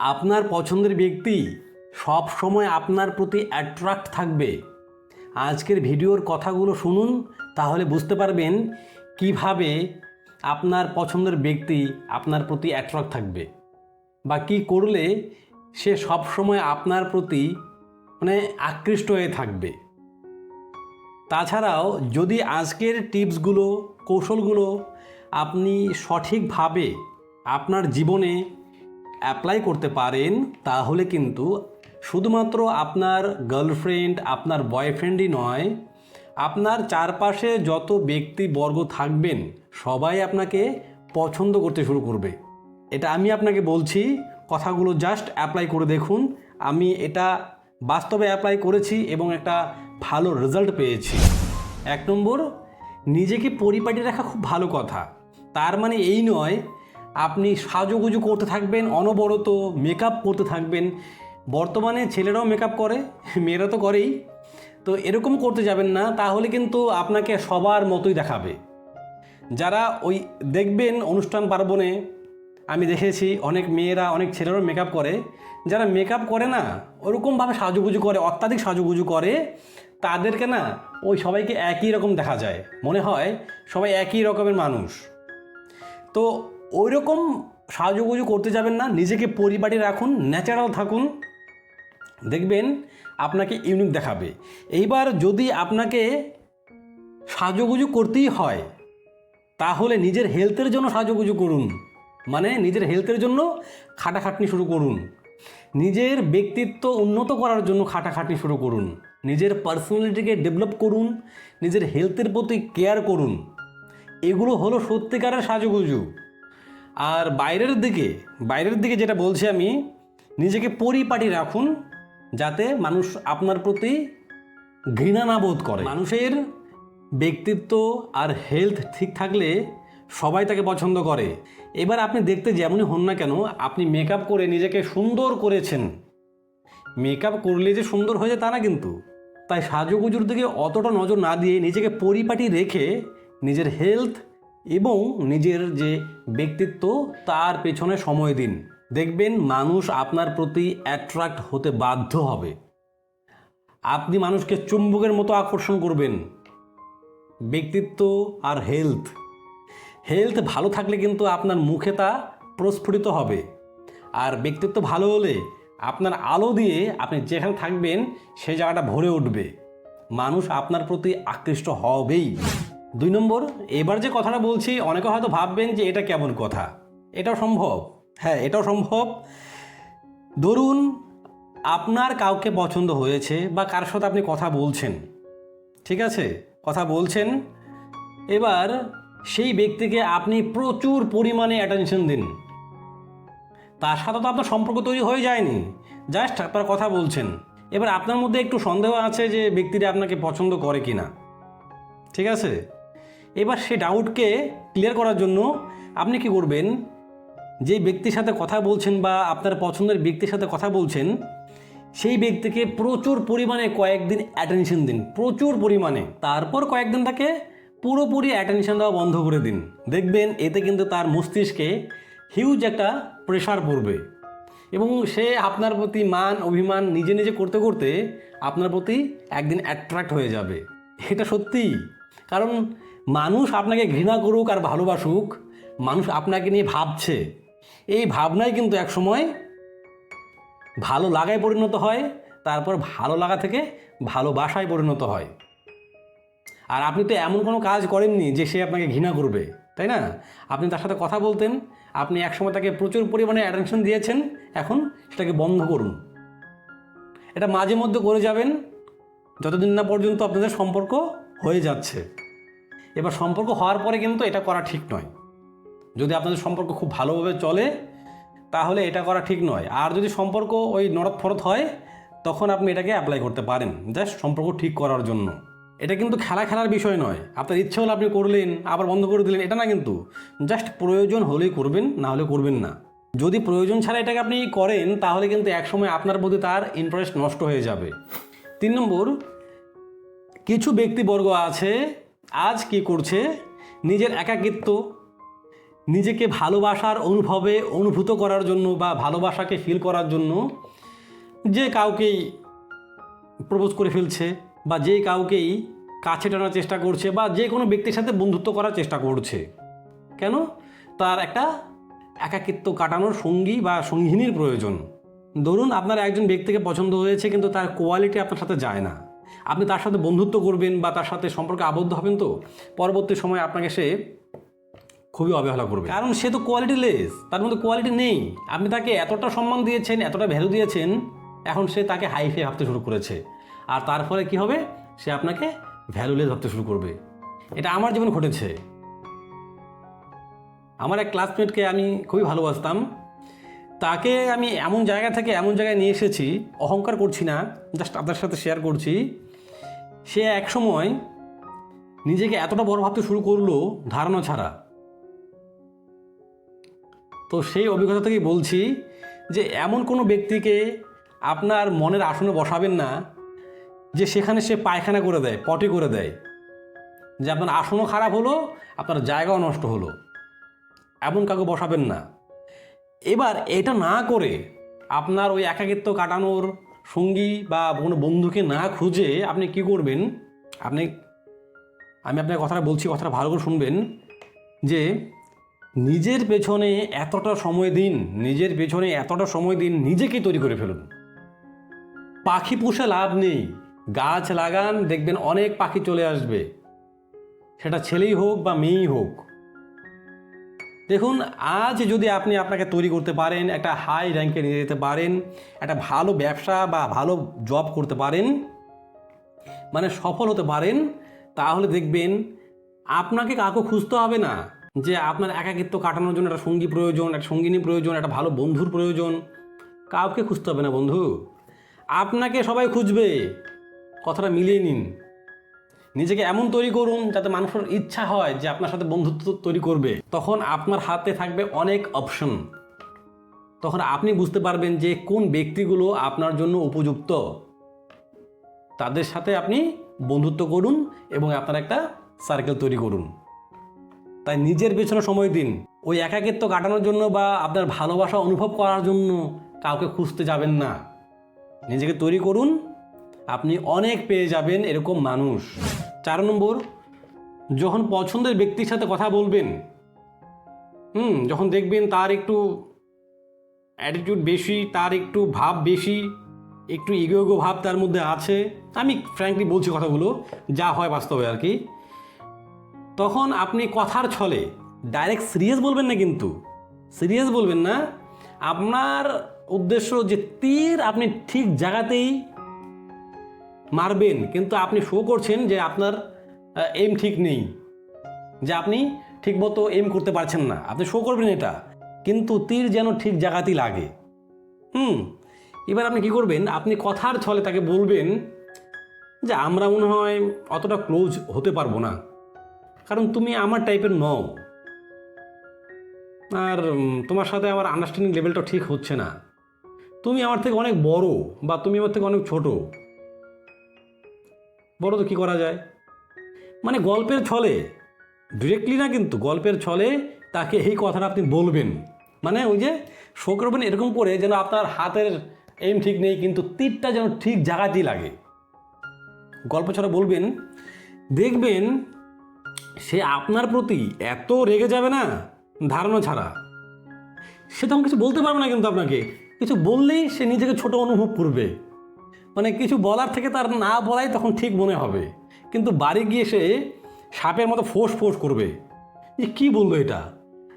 আপনার পছন্দের ব্যক্তি সব সময় আপনার প্রতি অ্যাট্রাক্ট থাকবে। আজকের ভিডিওর কথাগুলো শুনুন, তাহলে বুঝতে পারবেন কীভাবে আপনার পছন্দের ব্যক্তি আপনার প্রতি অ্যাট্রাক্ট থাকবে বা কি করলে সে সব সময় আপনার প্রতি মানে আকৃষ্ট হয়ে থাকবে। তাছাড়াও যদি আজকের টিপসগুলো, কৌশলগুলো আপনি সঠিকভাবে আপনার জীবনে অ্যাপ্লাই করতে পারেন, তাহলে কিন্তু শুধুমাত্র আপনার গার্লফ্রেন্ড আপনার বয়ফ্রেন্ডই নয়, আপনার চারপাশে যত ব্যক্তিবর্গ থাকবেন, সবাই আপনাকে পছন্দ করতে শুরু করবে। এটা আমি আপনাকে বলছি, কথাগুলো জাস্ট অ্যাপ্লাই করে দেখুন। আমি এটা বাস্তবে অ্যাপ্লাই করেছি এবং একটা ভালো রেজাল্ট পেয়েছি। এক নম্বর, নিজেকে পরিপাটি রাখা খুব ভালো কথা। তার মানে এই নয় আপনি সাজুগুজু করতে থাকবেন, অনবরত মেকআপ করতে থাকবেন। বর্তমানে ছেলেরাও মেকআপ করে, মেয়েরা তো করেই। তো এরকম করতে যাবেন না, তাহলে কিন্তু আপনাকে সবার মতোই দেখাবে। যারা ওই দেখবেন অনুষ্ঠান পার্বণে, আমি দেখেছি অনেক মেয়েরা, অনেক ছেলেরাও মেকআপ করে। যারা মেকআপ করে না, ওরকমভাবে সাজুগুজু করে, অত্যাধিক সাজুগুজু করে, তাদেরকে না ওই সবাইকে একই রকম দেখা যায়। মনে হয় সবাই একই রকমের মানুষ। তো ওই রকম সাজুগুজু করতে যাবেন না, নিজেকে পরিপাটি রাখুন ন্যাচারাল থাকুন। দেখবেন আপনাকে ইউনিক দেখাবে। এইবার যদি আপনাকে সাজুগুজু করতেই হয়, তাহলে নিজের হেলথের জন্য সাজুগুজু করুন। মানে নিজের হেলথের জন্য খাটাখাটনি শুরু করুন। নিজের ব্যক্তিত্ব উন্নত করার জন্য খাটাখাটনি শুরু করুন। নিজের পার্সোনালিটিকে ডেভেলপ করুন। নিজের হেলথের প্রতি কেয়ার করুন। এগুলো হলো সত্যিকারের সাজুগুজু। আর বাইরের দিকে বাইরের দিকে যেটা বলছি আমি, নিজেকে পরিপাটি রাখুন যাতে মানুষ আপনার প্রতি ঘৃণা না বোধ করে। মানুষের ব্যক্তিত্ব আর হেলথ ঠিক থাকলে সবাই তাকে পছন্দ করে। এবার আপনি দেখতে যেমনই হন না কেন, আপনি মেকআপ করে নিজেকে সুন্দর করেছেন। মেকআপ করলে যে সুন্দর হয়ে যায় তা না কিন্তু। তাই সাজুগুজুর দিকে অতটা নজর না দিয়ে নিজেকে পরিপাটি রেখে নিজের হেলথ এবং নিজের যে ব্যক্তিত্ব, তার পেছনে সময় দিন। দেখবেন মানুষ আপনার প্রতি অ্যাট্রাক্ট হতে বাধ্য হবে। আপনি মানুষকে চুম্বকের মতো আকর্ষণ করবেন। ব্যক্তিত্ব আর হেলথ হেলথ ভালো থাকলে কিন্তু আপনার মুখে তা প্রস্ফুটিত হবে। আর ব্যক্তিত্ব ভালো হলে আপনার আলো দিয়ে আপনি যেখানে থাকবেন সেই জায়গাটা ভরে উঠবে। মানুষ আপনার প্রতি আকৃষ্ট হবেই। দুই নম্বর, এবার যে কথাটা বলছি, অনেকে হয়তো ভাববেন যে এটা কেমন কথা? এটাও সম্ভব। হ্যাঁ এটাও সম্ভব। ধরুন, আপনার কাউকে পছন্দ হয়েছে বা কার সাথে আপনি কথা বলছেন, ঠিক আছে? কথা বলছেন, এবার সেই ব্যক্তিকে আপনি প্রচুর পরিমাণে অ্যাটেনশন দিন। তার সাথে তো আপনার সম্পর্ক তৈরি হয়ে যায়নি। জাস্ট আপনার কথা বলছেন। এবার আপনার মধ্যে একটু সন্দেহ আছে যে ব্যক্তিটা আপনাকে পছন্দ করে কি না ঠিক আছে? এবার সে ডাউটকে ক্লিয়ার করার জন্য আপনি কি করবেন? যে ব্যক্তির সাথে কথা বলছেন বা আপনার পছন্দের ব্যক্তির সাথে কথা বলছেন, সেই ব্যক্তিকে প্রচুর পরিমাণে কয়েকদিন অ্যাটেনশন দিন, প্রচুর পরিমাণে। তারপর কয়েকদিন তাকে পুরোপুরি অ্যাটেনশন দেওয়া বন্ধ করে দিন। দেখবেন এতে কিন্তু তার মস্তিষ্কে হিউজ একটা প্রেশার পড়বে। এবং সে আপনার প্রতি মান, অভিমান নিজে নিজে করতে করতে আপনার প্রতি একদিন অ্যাট্রাক্ট হয়ে যাবে। এটা সত্যি কারণ মানুষ আপনাকে ঘৃণা করুক আর ভালোবাসুক, মানুষ আপনাকে নিয়ে ভাবছে। এই ভাবনাই কিন্তু একসময় ভালো লাগায় পরিণত হয়, তারপর ভালো লাগা থেকে ভালোবাসায় পরিণত হয়। আর আপনি তো এমন কোনো কাজ করেননি যে সে আপনাকে ঘৃণা করবে, তাই না? আপনি তার সাথে কথা বলতেন, আপনি একসময় তাকে প্রচুর পরিমাণে অ্যাটেনশন দিয়েছেন, এখন সেটাকে বন্ধ করুন। এটা মাঝে মধ্যে করে যাবেন, যতদিন না পর্যন্ত আপনাদের সম্পর্ক হয়ে যাচ্ছে। এবার সম্পর্ক হওয়ার পরে কিন্তু এটা করা ঠিক নয়। যদি আপনাদের সম্পর্ক খুব ভালোভাবে চলে, তাহলে এটা করা ঠিক নয়। আর যদি সম্পর্ক ওই নরদ ফরত হয়, তখন আপনি এটাকে অ্যাপ্লাই করতে পারেন। জাস্ট সম্পর্ক ঠিক করার জন্য। এটা কিন্তু খেলা খেলার বিষয় নয়। আপনার ইচ্ছে হলে আপনি করলেন, আবার বন্ধ করে দিলেন, এটা না কিন্তু। জাস্ট প্রয়োজন হলেই করবেন, না হলে করবেন না। যদি প্রয়োজন ছাড়া এটাকে আপনি করেন, তাহলে কিন্তু একসময় আপনার প্রতি তার ইন্টারেস্ট নষ্ট হয়ে যাবে। তিন নম্বর, কিছু ব্যক্তিবর্গ আছে আজ কি করছে? নিজের একাকিত্ব, নিজেকে ভালোবাসার অনুভবে অনুভূত করার জন্য বা ভালোবাসাকে ফিল করার জন্য যে কাউকেই প্রপোজ করে ফেলছে বা যে কাউকেই কাছে টানার চেষ্টা করছে বা যে কোনো ব্যক্তির সাথে বন্ধুত্ব করার চেষ্টা করছে। কেন? তার একটা একাকিত্ব কাটানোর সঙ্গী বা সঙ্গিনীর প্রয়োজন। ধরুন আপনার একজন ব্যক্তিকে পছন্দ হয়েছে কিন্তু তার কোয়ালিটি আপনার সাথে যায় না। আপনি তার সাথে বন্ধুত্ব করবেন বা তার সাথে সম্পর্কে আবদ্ধ হবেন তো? পরবর্তী সময় আপনাকে সে খুবই অবহেলা করবে। কারণ সে তো কোয়ালিটি লেস তার মধ্যে কোয়ালিটি নেই। আপনি তাকে এতটা সম্মান দিয়েছেন, এতটা ভ্যালু দিয়েছেন, এখন সে তাকে হাইফে ভাবতে শুরু করেছে। আর তার ফলে কি হবে? সে আপনাকে ভ্যালুলেস ভাবতে শুরু করবে। এটা আমার জীবন ঘটেছে। আমার এক ক্লাসমেটকে আমি খুবই ভালোবাসতাম। তাকে আমি এমন জায়গা থেকে এমন জায়গায় নিয়ে এসেছি, অহংকার করছি না জাস্ট আপনার সাথে শেয়ার করছি। সে এক সময় নিজেকে এতটা বড় ভাবতে শুরু করল ধারণা ছাড়া। তো সেই অভিজ্ঞতা থেকেই বলছি যে এমন কোনো ব্যক্তিকে আপনার মনের আসনে বসাবেন না যে সেখানে সে পায়খানা করে দেয়, পটি করে দেয়। যে আপনার আসনও খারাপ হলো, আপনার জায়গাও নষ্ট হলো। এমন কাউকে বসাবেন না। এবার এটা না করে আপনার ওই একাকিত্ব কাটানোর সঙ্গী বা কোনো বন্ধুকে না খুঁজে আপনি কি করবেন? আপনি, আমি আপনার কথাটা বলছি, কথাটা ভালো করে শুনবেন যে নিজের পেছনে এতটা সময় দিন, নিজের পেছনে এতটা সময় দিন নিজেকে তৈরি করে ফেলুন। পাখি পুষে লাভ নেই। গাছ লাগান, দেখবেন অনেক পাখি চলে আসবে। সেটা ছেলেই হোক বা মেয়েই হোক। দেখুন, আজ যদি আপনি আপনাকে তৈরি করতে পারেন, একটা হাই র্যাঙ্কে নিয়ে যেতে পারেন, একটা ভালো ব্যবসা বা ভালো জব করতে পারেন মানে সফল হতে পারেন, তাহলে দেখবেন আপনাকে কাউকে খুঁজতে হবে না যে আপনার একাকিত্ব কাটানোর জন্য একটা সঙ্গী প্রয়োজন, একটা সঙ্গিনী প্রয়োজন, একটা ভালো বন্ধুর প্রয়োজন। কাউকে খুঁজতে হবে না বন্ধু। আপনাকে সবাই খুঁজবে। কথাটা মিলিয়ে নিন। নিজেকে এমন তৈরি করুন যাতে মানুষের ইচ্ছা হয় যে আপনার সাথে বন্ধুত্ব তৈরি করবে। তখন আপনার হাতে থাকবে অনেক অপশন তখন আপনি বুঝতে পারবেন যে কোন ব্যক্তিগুলো আপনার জন্য উপযুক্ত। তাদের সাথে আপনি বন্ধুত্ব করুন এবং আপনার একটা সার্কেল তৈরি করুন। তাই নিজের পেছনে সময় দিন। ওই একাকিত্ব কাটানোর জন্য বা আপনার ভালোবাসা অনুভব করার জন্য কাউকে খুঁজতে যাবেন না। নিজেকে তৈরি করুন আপনি অনেক পেয়ে যাবেন এরকম মানুষ। চার নম্বর, যখন পছন্দের ব্যক্তির সাথে কথা বলবেন, হুম, যখন দেখবেন তার একটু অ্যাটিটিউড বেশি, তার একটু ভাব বেশি, একটু ইগো ইগো ভাব তার মধ্যে আছে, আমি ফ্র্যাঙ্কলি বলছি কথাগুলো, যা হয় বাস্তবে আর কি, তখন আপনি কথার ছলে ডাইরেক্ট সিরিয়াস বলবেন না কিন্তু। সিরিয়াস বলবেন না। আপনার উদ্দেশ্য যে তীর আপনি ঠিক জায়গাতেই মারবেন, কিন্তু আপনি শো করছেন যে আপনার এম ঠিক নেই, যে আপনি ঠিকমতো এম করতে পারছেন না। আপনি শো করবেন এটা, কিন্তু তীর যেন ঠিক জায়গাতেই লাগে। হুম, এবার আপনি কি করবেন? আপনি কথার ছলে তাকে বলবেন যে, আমরা মনে হয় অতটা ক্লোজ হতে পারব না, কারণ তুমি আমার টাইপের নও। আর তোমার সাথে আমার আন্ডারস্ট্যান্ডিং লেভেলটা ঠিক হচ্ছে না। তুমি আমার থেকে অনেক বড় বা তুমি আমার থেকে অনেক ছোট। বড় তো কী করা যায়? মানে গল্পের ছলে ডিরেক্টলি না কিন্তু গল্পের ছলে তাকে এই কথাটা আপনি বলবেন। মানে ওই যে শো করবেন এরকম করে যেন আপনার হাতের এম ঠিক নেই, কিন্তু তীরটা যেন ঠিক জায়গাতেই লাগে। গল্প ছড়া বলবেন, দেখবেন, সে আপনার প্রতি এত রেগে যাবে না, ধারণা ছাড়া। সে তখন কিছু বলতে পারবে না কিন্তু আপনাকে। কিছু বললেই সে নিজেকে ছোট অনুভব করবে। মানে কিছু বলার থেকে তার না বলাই তখন ঠিক মনে হবে। কিন্তু বাড়ি গিয়ে সে সাপের মতো ফোঁস ফোঁস করবে। যে কী বলল এটা?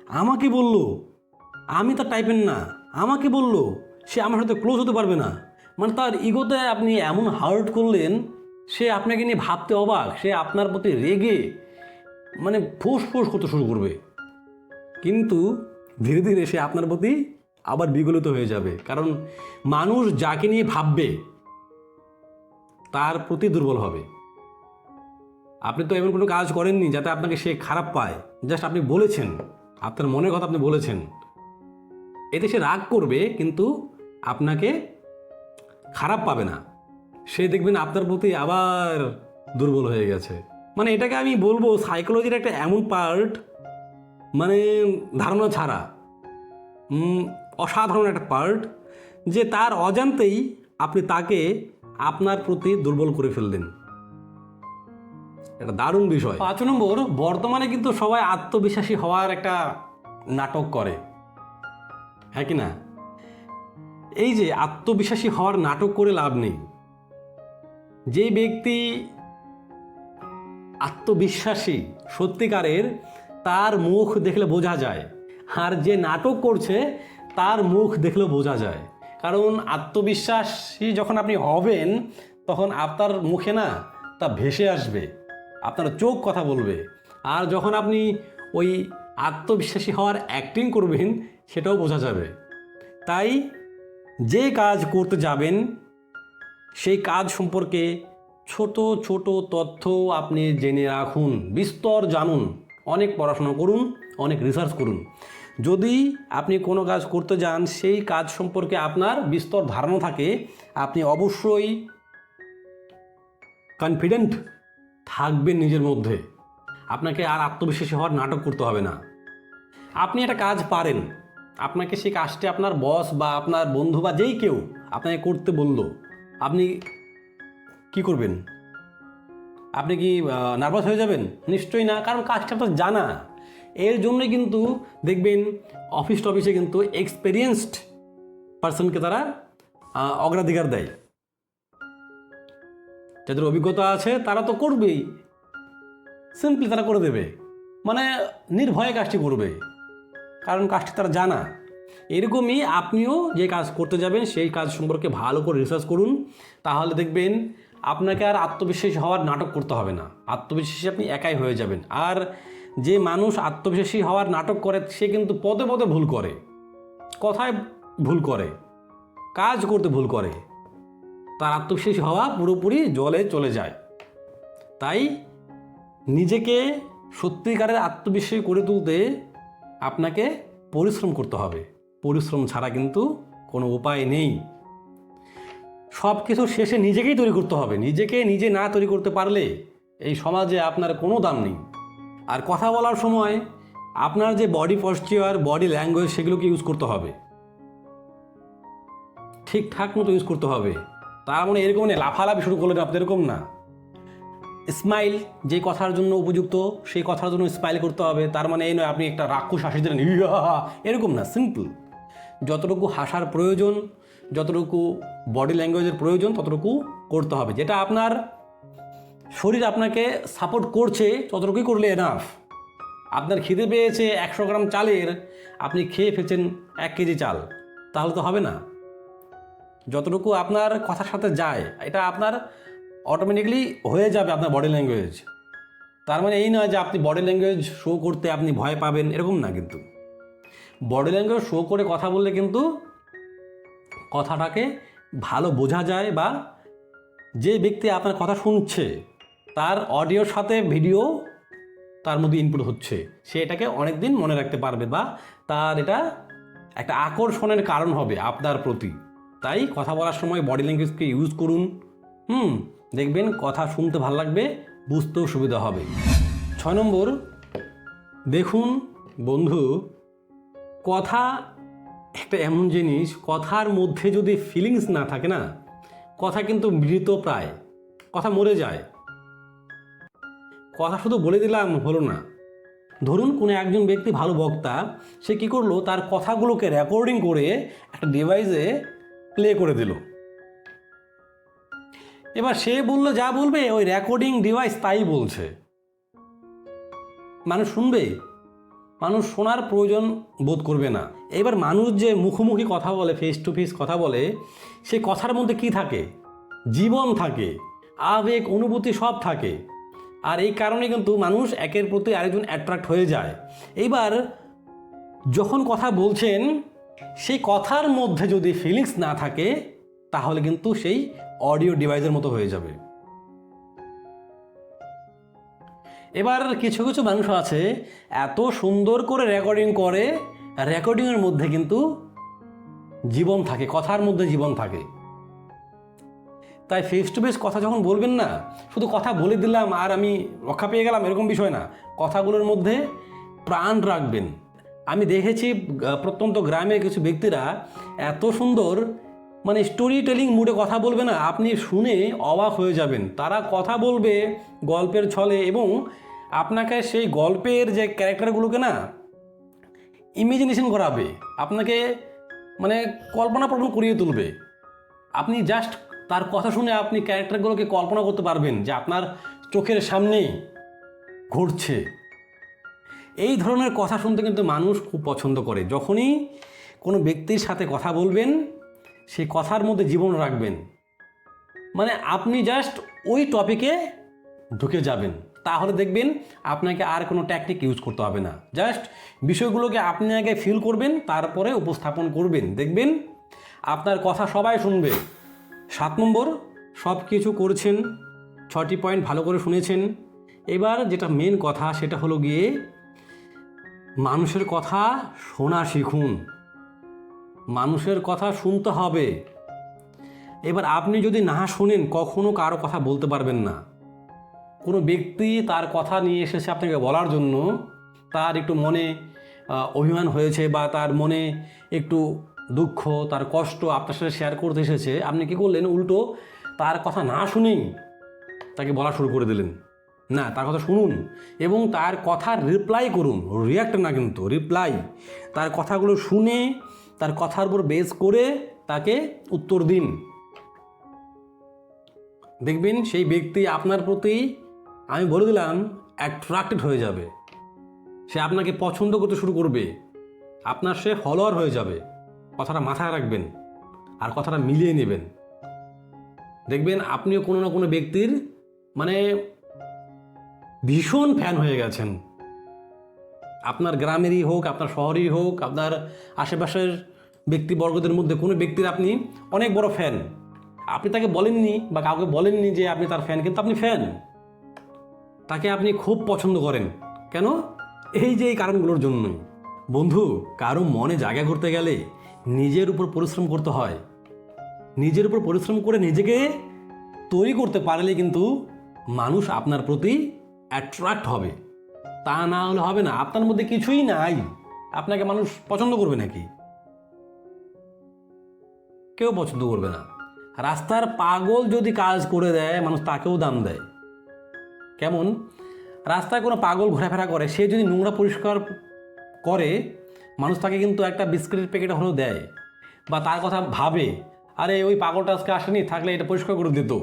আমাকে বলল, আমি তার টাইপের না, আমাকে বলল, সে আমার সাথে ক্লোজ হতে পারবে না। মানে তার ইগোতে আপনি এমন হার্ট করলেন, সে আপনাকে নিয়ে ভাবতে অবাক, সে আপনার প্রতি রেগে মানে ফোঁস ফোঁস করতে শুরু করবে। কিন্তু ধীরে ধীরে সে আপনার প্রতি আবার বিগলিত হয়ে যাবে। কারণ মানুষ যাকে নিয়ে ভাববে তার প্রতি দুর্বল হবে। আপনি তো এমন কোনো কাজ করেননি যাতে আপনাকে সে খারাপ পায়। জাস্ট আপনি বলেছেন। আপনার মনের কথা আপনি বলেছেন। এতে সে রাগ করবে, কিন্তু আপনাকে খারাপ পাবে না। সে দেখবেন আপনার প্রতি আবার দুর্বল হয়ে গেছে। মানে এটাকে আমি বলব সাইকোলজির একটা এমন পার্ট মানে ধারণা ছাড়া। অসাধারণ একটা পার্ট যে তার অজান্তেই আপনি তাকে আপনার প্রতি দুর্বল করে ফেললেন। এটা দারুণ বিষয়। পাঁচ নম্বর, বর্তমানে কিন্তু সবাই আত্মবিশ্বাসী হওয়ার একটা নাটক করে। হ্যাঁ কি না? এই যে আত্মবিশ্বাসী হওয়ার নাটক করে লাভ নেই। যে ব্যক্তি আত্মবিশ্বাসী সত্যিকারের, তার মুখ দেখলে বোঝা যায়। আর যে নাটক করছে, তার মুখ দেখলে বোঝা যায়। কারণ আত্মবিশ্বাসী যখন আপনি হবেন, তখন আপনার মুখে না তা ভেসে আসবে, আপনার চোখ কথা বলবে। আর যখন আপনি ওই আত্মবিশ্বাসী হওয়ার অ্যাক্টিং করবেন, সেটাও বোঝা যাবে। তাই যে কাজ করতে যাবেন, সেই কাজ সম্পর্কে ছোট ছোট তথ্য আপনি জেনে রাখুন, বিস্তর জানুন, অনেক পড়াশোনা করুন, অনেক রিসার্চ করুন। যদি আপনি কোনো কাজ করতে যান, সেই কাজ সম্পর্কে আপনার বিস্তর ধারণা থাকে, আপনি অবশ্যই কনফিডেন্ট থাকবেন নিজের মধ্যে। আপনাকে আর আত্মবিশ্বাসী হওয়ার নাটক করতে হবে না। আপনি একটা কাজ পারেন। আপনাকে সেই কাজটি আপনার বস বা আপনার বন্ধু বা যেই কেউ আপনাকে করতে বলল, আপনি কি করবেন? আপনি কি নার্ভাস হয়ে যাবেন? নিশ্চয়ই না, কারণ কাজটা তো জানা। এর জন্যই কিন্তু দেখবেন অফিস টফিসে কিন্তু এক্সপেরিয়েন্সড পার্সনকে তারা অগ্রাধিকার দেয়। যাদের অভিজ্ঞতা আছে, তারা তো করবেই। সিম্পলি তারা করে দেবে। মানে নির্ভয়ে কাজটি করবে। কারণ কাজটি তারা জানা। এরকমই আপনিও যে কাজ করতে যাবেন, সেই কাজ সম্পর্কে ভালো করে রিসার্চ করুন। তাহলে দেখবেন আপনাকে আর আত্মবিশ্বাসী হওয়ার নাটক করতে হবে না। আত্মবিশ্বাসী আপনি একাই হয়ে যাবেন। আর যে মানুষ আত্মবিশ্বাসী হওয়ার নাটক করে, সে কিন্তু পদে পদে ভুল করে। কথায় ভুল করে, কাজ করতে ভুল করে। তার আত্মবিশ্বাসী হওয়া পুরোপুরি জলে চলে যায়। তাই নিজেকে সত্যিকারের আত্মবিশ্বাসী করে তুলতে আপনাকে পরিশ্রম করতে হবে। পরিশ্রম ছাড়া কিন্তু কোনো উপায় নেই। সব কিছু শেষে নিজেকেই তৈরি করতে হবে। নিজেকে নিজে না তৈরি করতে পারলে এই সমাজে আপনার কোনো দাম নেই। আর কথা বলার সময় আপনার যে বডি পশ্চার বডি ল্যাঙ্গুয়েজ সেগুলোকে ইউজ করতে হবে। ঠিকঠাক মতো ইউজ করতে হবে। তার মানে এরকম নেই লাফালাফি শুরু করলেন আপনি এরকম না। স্মাইল যে কথার জন্য উপযুক্ত, সেই কথার জন্য স্মাইল করতে হবে। তার মানে এই নয়, আপনি একটা রাক্ষস হাসি দিলেন এরকম না সিম্পল যতটুকু হাসার প্রয়োজন, যতটুকু বডি ল্যাঙ্গুয়েজের প্রয়োজন, ততটুকু করতে হবে। যেটা আপনার শরীর আপনাকে সাপোর্ট করছে, ততটুকুই করলে এনাফ আপনার খিদে পেয়েছে একশো গ্রাম চালের, আপনি খেয়ে ফেলছেন এক কেজি চাল, তাহলে তো হবে না। যতটুকু আপনার কথার সাথে যায়, এটা আপনার অটোমেটিকলি হয়ে যাবে আপনার বডি ল্যাঙ্গুয়েজ তার মানে এই নয় যে আপনি বডি ল্যাঙ্গুয়েজ শো করতে আপনি ভয় পাবেন, এরকম না কিন্তু। বডি ল্যাঙ্গুয়েজ শো করে কথা বললে কিন্তু কথাটাকে ভালো বোঝা যায় বা যে ব্যক্তি আপনার কথা শুনছে তার অডিওর সাথে ভিডিও তার মধ্যে ইনপুট হচ্ছে। সে এটাকে অনেক দিন মনে রাখতে পারবে বা তার এটা একটা আকর্ষণের কারণ হবে আপনার প্রতি। তাই কথা বলার সময় বডি ল্যাঙ্গুয়েজকে ইউজ করুন। হুম, দেখবেন কথা শুনতে ভালো লাগবে, বুঝতেও সুবিধা হবে। ছয় নম্বর, দেখুন বন্ধু, কথা একটা এমন জিনিস, কথার মধ্যে যদি ফিলিংস না থাকে না, কথা কিন্তু মৃত প্রায়, কথা মরে যায়। কথা শুধু বলে দিলাম হলো না। ধরুন কোনো একজন ব্যক্তি ভালো বক্তা, সে কি করল? তার কথাগুলোকে রেকর্ডিং করে একটা ডিভাইসে প্লে করে দিল। এবার সে বলল, যা বলবে, ওই রেকর্ডিং ডিভাইস তাই বলছে। মানুষ শুনবে? মানুষ শোনার প্রয়োজন বোধ করবে না। এবার মানুষ যে মুখোমুখি কথা বলে ফেস টু ফেস কথা বলে, সে কথার মধ্যে কি থাকে? জীবন থাকে, আবেগ, অনুভূতি সব থাকে। আর এই কারণে কিন্তু মানুষ একের প্রতি আরেকজন অ্যাট্রাক্ট হয়ে যায়। এইবার যখন কথা বলছেন, সেই কথার মধ্যে যদি ফিলিংস না থাকে, তাহলে কিন্তু সেই অডিও ডিভাইসের মতো হয়ে যাবে। এবার কিছু কিছু মানুষ আছে, এত সুন্দর করে রেকর্ডিং করে রেকর্ডিংয়ের মধ্যে কিন্তু জীবন থাকে, কথার মধ্যে জীবন থাকে। তাই ফেস টু ফেস কথা যখন বলবেন না, শুধু কথা বলে দিলাম আর আমি রক্ষা পেয়ে গেলাম, এরকম বিষয় না। কথাগুলোর মধ্যে প্রাণ রাখবেন। আমি দেখেছি প্রত্যন্ত গ্রামের কিছু ব্যক্তিরা এত সুন্দর মানে স্টোরি টেলিং মুডে কথা বলবে না, আপনি শুনে অবাক হয়ে যাবেন। তারা কথা বলবে গল্পের ছলে এবং আপনাকে সেই গল্পের যে ক্যারেক্টারগুলোকে না ইমাজিনেশন করাবে, আপনাকে মানে কল্পনা প্রবণ করিয়ে তুলবে। আপনি জাস্ট তার কথা শুনে আপনি ক্যারেক্টারগুলোকে কল্পনা করতে পারবেন যে আপনার চোখের সামনে ঘটছে এই ধরনের কথা শুনতে কিন্তু মানুষ খুব পছন্দ করে। যখনই কোনো ব্যক্তির সাথে কথা বলবেন সেই কথার মধ্যে জীবন রাখবেন। মানে আপনি জাস্ট ওই টপিকে ঢুকে যাবেন। তাহলে দেখবেন আপনাকে আর কোনো ট্যাকটিক ইউজ করতে হবে না। জাস্ট বিষয়গুলোকে আপনি আগে ফিল করবেন, তারপরে উপস্থাপন করবেন। দেখবেন আপনার কথা সবাই শুনবে। সাত নম্বর, সব কিছু করছেন, ছটি পয়েন্ট ভালো করে শুনেছেন। এবার যেটা মেন কথা, সেটা হলো গিয়ে মানুষের কথা শোনা শিখুন। মানুষের কথা শুনতে হবে। এবার আপনি যদি না শোনেন, কখনো কারও কথা বলতে পারবেন না। কোনো ব্যক্তি তার কথা নিয়ে এসেছে আপনাকে বলার জন্য, তার একটু মনে অভিমান হয়েছে বা তার মনে একটু দুঃখ, তার কষ্ট আপনার সাথে শেয়ার করতে এসেছে। আপনি কি করলেন? উল্টো তার কথা না শুনেই তাকে বলা শুরু করে দিলেন। না, তার কথা শুনুন এবং তার কথার রিপ্লাই করুন। রিয়াক্ট না কিন্তু রিপ্লাই তার কথাগুলো শুনে, তার কথার উপর বেস করে তাকে উত্তর দিন। দেখবেন সেই ব্যক্তি আপনার প্রতি, আমি বলে দিলাম অ্যাট্রাক্টেড হয়ে যাবে। সে আপনাকে পছন্দ করতে শুরু করবে। আপনার সে ফলোয়ার হয়ে যাবে। কথাটা মাথায় রাখবেন আর কথাটা মিলিয়ে নেবেন। দেখবেন আপনিও কোনো না কোনো ব্যক্তির মানে ভীষণ ফ্যান হয়ে গেছেন। আপনার গ্রামেরই হোক, আপনার শহরেই হোক, আপনার আশেপাশের ব্যক্তিবর্গদের মধ্যে কোনো ব্যক্তির আপনি অনেক বড় ফ্যান আপনি তাকে বলেননি বা কাউকে বলেননি যে আপনি তার ফ্যান কিন্তু আপনি ফ্যান তাকে আপনি খুব পছন্দ করেন। কেন? এই যে এই কারণগুলোর জন্যই। বন্ধু, কারও মনে জায়গা করতে গেলে নিজের উপর পরিশ্রম করতে হয়। নিজের উপর পরিশ্রম করে নিজেকে তৈরি করতে পারলে কিন্তু মানুষ আপনার প্রতি অ্যাট্রাক্ট হবে। তা না হলে হবে না। আপনার মধ্যে কিছুই নাই। আপনাকে মানুষ পছন্দ করবে নাকি? কেউ পছন্দ করবে না। রাস্তার পাগল যদি কাজ করে দেয়, মানুষ তাকেও দাম দেয়। কেমন? রাস্তায় কোনো পাগল ঘোরাফেরা করে, সে যদি নোংরা পরিষ্কার করে মানুষ তাকে কিন্তু একটা বিস্কুটের প্যাকেট হলেও দেয়। বা তার কথা ভাবে, আরে, ওই পাগলটা আজকে আসেনি, থাকলে এটা পরিষ্কার করে দিত।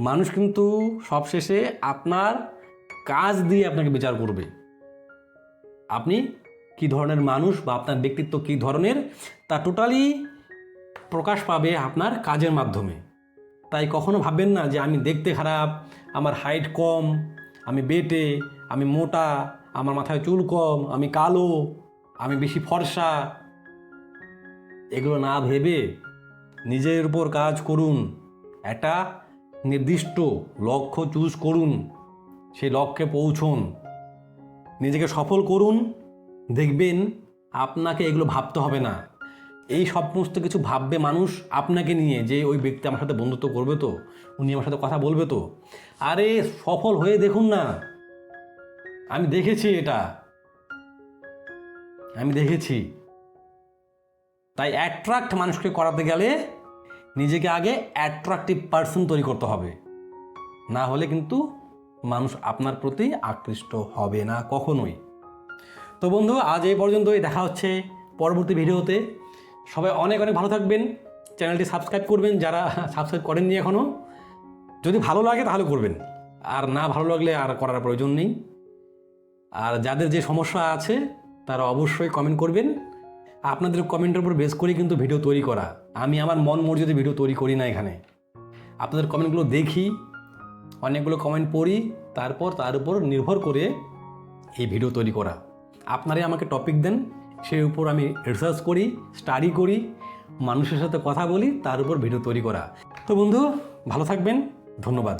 মানুষ কিন্তু সবশেষে আপনার কাজ দিয়ে আপনাকে বিচার করবে। আপনি কি ধরনের মানুষ বা আপনার ব্যক্তিত্ব কি ধরনের, তা টোটালি প্রকাশ পাবে আপনার কাজের মাধ্যমে। তাই কখনো ভাববেন না যে আমি দেখতে খারাপ, আমার হাইট কম, আমি বেটে, আমি মোটা, আমার মাথায় চুল কম, আমি কালো। আমি বেশি ফর্সা। এগুলো না ভেবে নিজের উপর কাজ করুন। একটা নির্দিষ্ট লক্ষ্য চুজ করুন। সেই লক্ষ্যে পৌঁছুন। নিজেকে সফল করুন। দেখবেন আপনাকে এগুলো ভাবতে হবে না। এই সমস্ত কিছু ভাববে মানুষ আপনাকে নিয়ে যে ওই ব্যক্তি আমার সাথে বন্ধুত্ব করবে তো, উনি আমার সাথে কথা বলবে তো। আরে সফল হয়ে দেখুন না। আমি দেখেছি এটা। আমি দেখেছি। তাই অ্যাট্রাক্ট মানুষকে করাতে গেলে নিজেকে আগে অ্যাট্রাকটিভ পার্সন তৈরি করতে হবে। না হলে কিন্তু মানুষ আপনার প্রতি আকৃষ্ট হবে না কখনোই। তো বন্ধু, আজ এই পর্যন্তই। দেখা হচ্ছে পরবর্তী ভিডিওতে। সবাই অনেক অনেক ভালো থাকবেন। চ্যানেলটি সাবস্ক্রাইব করবেন যারা সাবস্ক্রাইব করেননি এখনও যদি ভালো লাগে তাহলে করবেন। আর না ভালো লাগলে আর করার প্রয়োজন নেই। আর যাদের যে সমস্যা আছে তারা অবশ্যই কমেন্ট করবেন। আপনাদের কমেন্টের উপর বেস করে কিন্তু ভিডিও তৈরি করা। আমি আমার মন মর্জিতে ভিডিও তৈরি করি না এখানে। আপনাদের কমেন্টগুলো দেখি, অনেকগুলো কমেন্ট পড়ি, তারপর তার উপর নির্ভর করে এই ভিডিও তৈরি করা। আপনারাই আমাকে টপিক দেন, সেই উপর আমি রিসার্চ করি স্টাডি করি, মানুষের সাথে কথা বলি, তার উপর ভিডিও তৈরি করা। তো বন্ধু, ভালো থাকবেন, ধন্যবাদ।